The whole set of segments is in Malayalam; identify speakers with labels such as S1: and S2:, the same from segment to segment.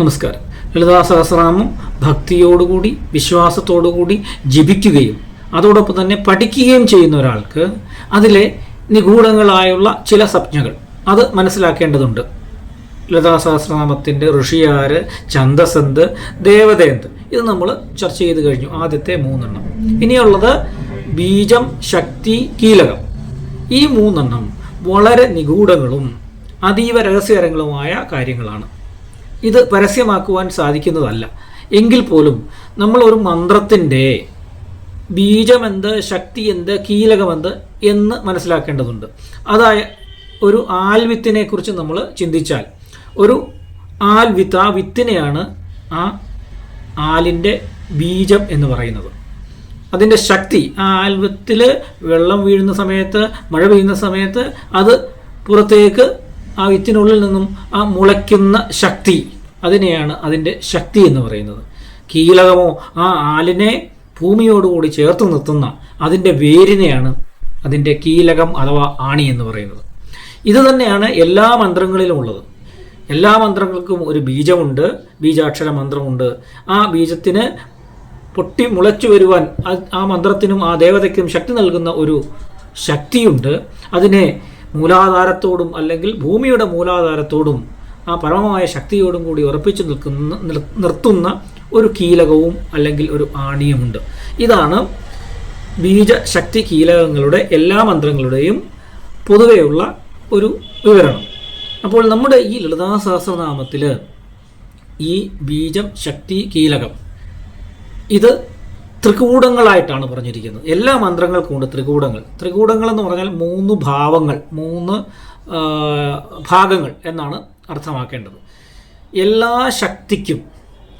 S1: നമസ്കാരം. ലളിതാ സഹസ്രനാമം ഭക്തിയോടുകൂടി വിശ്വാസത്തോടുകൂടി ജപിക്കുകയും അതോടൊപ്പം തന്നെ പഠിക്കുകയും ചെയ്യുന്ന ഒരാൾക്ക് അതിലെ നിഗൂഢങ്ങളായുള്ള ചില സംജ്ഞകൾ അത് മനസ്സിലാക്കേണ്ടതുണ്ട്. ലളിതാ സഹസ്രനാമത്തിന്റെ ഋഷിയാര് ഛന്ദസന്ത് ദേവതേന്ത് ഇത് നമ്മൾ ചർച്ച ചെയ്ത് കഴിഞ്ഞു ആദ്യത്തെ മൂന്നെണ്ണം. ഇനിയുള്ളത് ബീജം ശക്തി കീലകം. ഈ മൂന്നെണ്ണം വളരെ നിഗൂഢങ്ങളും അതീവ രഹസ്യകരങ്ങളുമായ കാര്യങ്ങളാണ്. ഇത് പരസ്യമാക്കുവാൻ സാധിക്കുന്നതല്ല. എങ്കിൽ പോലും നമ്മൾ ഒരു മന്ത്രത്തിന്റെ ബീജമെന്ത് ശക്തി എന്ത് കീലകമെന്ത് എന്ന് മനസ്സിലാക്കേണ്ടതുണ്ട്. അതായ ഒരു ആൽവിത്തിനെ കുറിച്ച് നമ്മൾ ചിന്തിച്ചാൽ ഒരു ആൽവിത്ത് ആ വിത്തിനെയാണ് ആ ആലിന്റെ ബീജം എന്ന് പറയുന്നത്. അതിന്റെ ശക്തി ആ ആൽവത്തിൽ വെള്ളം വീഴുന്ന സമയത്ത് മഴ പെയ്യുന്ന സമയത്ത് അത് പുറത്തേക്ക് ആ വിത്തിനുള്ളിൽ നിന്നും ആ മുളയ്ക്കുന്ന ശക്തി അതിനെയാണ് അതിന്റെ ശക്തി എന്ന് പറയുന്നത്. കീലകമോ ആ ആലിനെ ഭൂമിയോടുകൂടി ചേർത്ത് നിർത്തുന്ന അതിന്റെ വേരിനെയാണ് അതിന്റെ കീലകം അഥവാ ആണി എന്ന് പറയുന്നത്. ഇത് തന്നെയാണ് എല്ലാ മന്ത്രങ്ങളിലും ഉള്ളത്. എല്ലാ മന്ത്രങ്ങൾക്കും ഒരു ബീജമുണ്ട് ബീജാക്ഷര മന്ത്രമുണ്ട്. ആ ബീജത്തിന് പൊട്ടി മുളച്ചു വരുവാൻ ആ മന്ത്രത്തിനും ആ ദേവതയ്ക്കും ശക്തി നൽകുന്ന ഒരു ശക്തിയുണ്ട്. അതിനെ മൂലാധാരത്തോടും അല്ലെങ്കിൽ ഭൂമിയുടെ മൂലാധാരത്തോടും ആ പരമമായ ശക്തിയോടും കൂടി ഉറപ്പിച്ചു നിൽക്കുന്ന നിർത്തുന്ന ഒരു കീലകവും അല്ലെങ്കിൽ ഒരു ആണിയുമുണ്ട്. ഇതാണ് ബീജശക്തി കീലകങ്ങളുടെ എല്ലാ മന്ത്രങ്ങളുടെയും പൊതുവെയുള്ള ഒരു വിവരണം. അപ്പോൾ നമ്മുടെ ഈ ലളിതാ സഹസ്രനാമത്തിൽ ഈ ബീജം ശക്തി കീലകം ഇത് ത്രികൂടങ്ങളായിട്ടാണ് പറഞ്ഞിരിക്കുന്നത്. എല്ലാ മന്ത്രങ്ങൾക്കും ഉണ്ട് ത്രികൂടങ്ങൾ. ത്രികൂടങ്ങൾ എന്ന് പറഞ്ഞാൽ മൂന്ന് ഭാവങ്ങൾ മൂന്ന് ഭാഗങ്ങൾ എന്നാണ് അർത്ഥമാക്കേണ്ടത്. എല്ലാ ശക്തിക്കും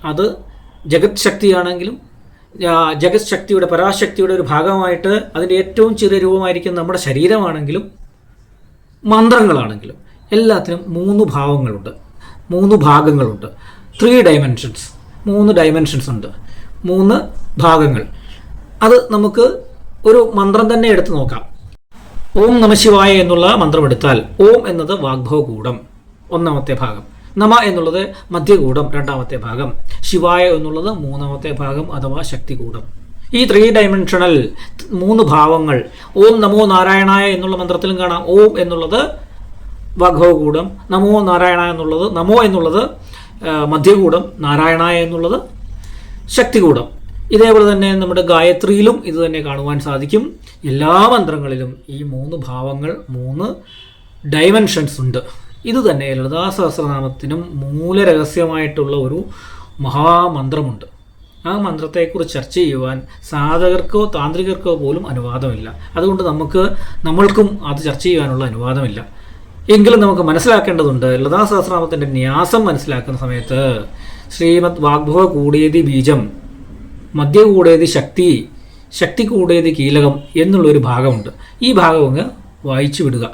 S1: അത് ജഗത് ശക്തിയാണെങ്കിലും ജഗത് ശക്തിയുടെ പരാശക്തിയുടെ ഒരു ഭാഗമായിട്ട് അതിന്റെ ഏറ്റവും ചെറിയ രൂപമായിരിക്കും നമ്മുടെ ശരീരമാണെങ്കിലും മന്ത്രങ്ങളാണെങ്കിലും. എല്ലാത്തിനും മൂന്ന് ഭാവങ്ങളുണ്ട്. മൂന്ന് ഭാഗങ്ങളുണ്ട്. ത്രീ ഡയമെൻഷൻസ് മൂന്ന് ഡയമെൻഷൻസ് ഉണ്ട്. മൂന്ന് ഭാഗങ്ങൾ. അത് നമുക്ക് ഒരു മന്ത്രം തന്നെ എടുത്തു നോക്കാം. ഓം നമശിവായ എന്നുള്ള മന്ത്രം എടുത്താൽ ഓം എന്നത് വാഗ്ഭവകൂടം ഒന്നാമത്തെ ഭാഗം. നമ എന്നുള്ളത് മധ്യകൂടം രണ്ടാമത്തെ ഭാഗം. ശിവായ എന്നുള്ളത് മൂന്നാമത്തെ ഭാഗം അഥവാ ശക്തികൂടം. ഈ ത്രീ ഡയമെൻഷണൽ മൂന്ന് ഭാവങ്ങൾ ഓം നമോ നാരായണായ എന്നുള്ള മന്ത്രത്തിലും കാണാം. ഓം എന്നുള്ളത് വാഗ്ഭവകൂടം നമോ നാരായണ എന്നുള്ളത് നമോ എന്നുള്ളത് മധ്യകൂടം നാരായണായ എന്നുള്ളത് ശക്തികൂടം. ഇതേപോലെ തന്നെ നമ്മുടെ ഗായത്രിയിലും ഇത് തന്നെ കാണുവാൻ സാധിക്കും. എല്ലാ മന്ത്രങ്ങളിലും ഈ മൂന്ന് ഭാവങ്ങൾ മൂന്ന് ഡയമെൻഷൻസ് ഉണ്ട്. ഇത് തന്നെ ലളിതാ സഹസ്രനാമത്തിനും മൂലരഹസ്യമായിട്ടുള്ള ഒരു മഹാമന്ത്രമുണ്ട്. ആ മന്ത്രത്തെക്കുറിച്ച് ചർച്ച ചെയ്യുവാൻ സാധകർക്കോ താന്ത്രികർക്കോ പോലും അനുവാദമില്ല. അതുകൊണ്ട് നമുക്ക് നമ്മൾക്കും അത് ചർച്ച ചെയ്യാനുള്ള അനുവാദമില്ല. എങ്കിലും നമുക്ക് മനസ്സിലാക്കേണ്ടതുണ്ട് ലതാ സഹസ്രനാമത്തിന്റെ ന്യാസം മനസ്സിലാക്കുന്ന സമയത്ത് ശ്രീമദ് വാഗ്ഭവ കൂടിയതി ബീജം മധ്യ കൂടേത് ശക്തി ശക്തി കൂടേത് കീലകം എന്നുള്ളൊരു ഭാഗമുണ്ട്. ഈ ഭാഗം അങ്ങ് വായിച്ചു വിടുക.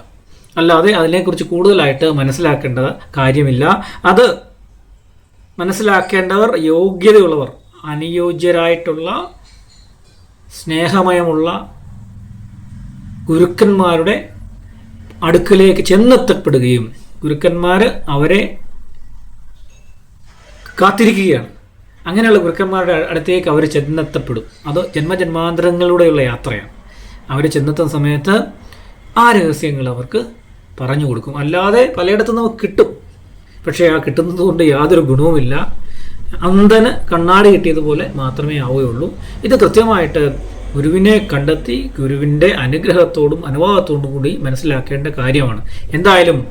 S1: അല്ലാതെ അതിനെക്കുറിച്ച് കൂടുതലായിട്ട് മനസ്സിലാക്കേണ്ട കാര്യമില്ല. അത് മനസ്സിലാക്കേണ്ടവർ യോഗ്യതയുള്ളവർ അനുയോജ്യരായിട്ടുള്ള സ്നേഹമയമുള്ള ഗുരുക്കന്മാരുടെ അടുക്കലേക്ക് ചെന്നെത്തപ്പെടുകയും ഗുരുക്കന്മാർ അവരെ കാത്തിരിക്കുകയാണ്. അങ്ങനെയുള്ള ഗുരുക്കന്മാരുടെ അടുത്തേക്ക് അവർ ചെന്നെത്തപ്പെടും. അത് ജന്മജന്മാന്തരങ്ങളിലൂടെയുള്ള യാത്രയാണ്. അവർ ചെന്നെത്തുന്ന സമയത്ത് ആ രഹസ്യങ്ങൾ അവർക്ക് പറഞ്ഞു കൊടുക്കും. അല്ലാതെ പലയിടത്തും നമുക്ക് കിട്ടും. പക്ഷേ ആ കിട്ടുന്നത് കൊണ്ട് യാതൊരു ഗുണവുമില്ല. അന്ധന് കണ്ണാടി കിട്ടിയതുപോലെ മാത്രമേ ആവുകയുള്ളൂ. ഇത് കൃത്യമായിട്ട് ഗുരുവിനെ കണ്ടെത്തി ഗുരുവിന്റെ അനുഗ്രഹത്തോടും അനുവാദത്തോടും കൂടി മനസ്സിലാക്കേണ്ട കാര്യമാണ്. എന്തായാലും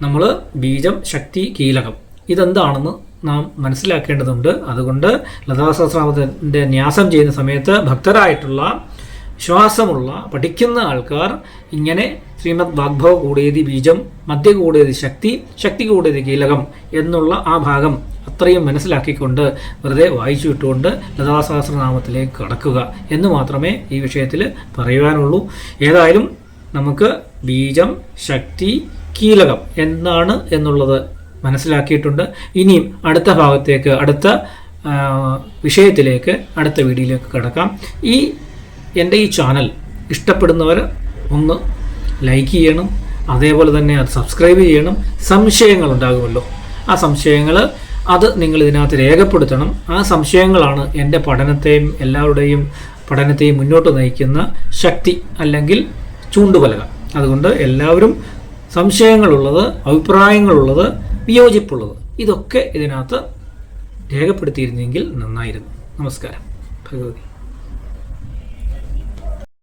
S1: നമ്മൾ ബീജം ശക്തി കീലകം. ഇതെന്താണെന്ന് നാം മനസ്സിലാക്കേണ്ടതുണ്ട്. അതുകൊണ്ട് ലതാസഹസ്രാമത്തിന്റെ ന്യാസം ചെയ്യുന്ന സമയത്ത് ഭക്തരായിട്ടുള്ള വിശ്വാസമുള്ള പഠിക്കുന്ന ആൾക്കാർ ഇങ്ങനെ ശ്രീമദ് വാഗ്ഭവ കൂടിയത് ബീജം മധ്യ കൂടിയത് ശക്തി ശക്തി കൂടിയത് കീലകം എന്നുള്ള ആ ഭാഗം അത്രയും മനസ്സിലാക്കിക്കൊണ്ട് വെറുതെ വായിച്ചു വിട്ടുകൊണ്ട് ലതാസഹസ്രനാമത്തിലേക്ക് കടക്കുക എന്ന് മാത്രമേ ഈ വിഷയത്തിൽ പറയുവാനുള്ളൂ. ഏതായാലും നമുക്ക് ബീജം ശക്തി കീലകം എന്താണ് എന്നുള്ളത് മനസ്സിലാക്കിയിട്ടുണ്ട്. ഇനിയും അടുത്ത ഭാഗത്തേക്ക് അടുത്ത വിഷയത്തിലേക്ക് അടുത്ത വീഡിയോയിലേക്ക് കിടക്കാം. ഈ എന്റെ ഈ ചാനൽ ഇഷ്ടപ്പെടുന്നവർ ഒന്ന് ലൈക്ക് ചെയ്യണം. അതേപോലെ തന്നെ അത് സബ്സ്ക്രൈബ് ചെയ്യണം. സംശയങ്ങൾ ഉണ്ടാകുമല്ലോ. ആ സംശയങ്ങൾ അത് നിങ്ങൾ ഇതിനകത്ത് രേഖപ്പെടുത്തണം. ആ സംശയങ്ങളാണ് എന്റെ പഠനത്തെയും എല്ലാവരുടെയും പഠനത്തെയും മുന്നോട്ട് നയിക്കുന്ന ശക്തി അല്ലെങ്കിൽ ചൂണ്ടുപലക അതുകൊണ്ട് എല്ലാവരും സംശയങ്ങളുള്ളത് അഭിപ്രായങ്ങളുള്ളത് വിയോജിപ്പുള്ളത്. ഇതൊക്കെ ഇതിനകത്ത് രേഖപ്പെടുത്തിയിരുന്നെങ്കിൽ നന്നായിരുന്നു. നമസ്കാരം. ഭഗവതി.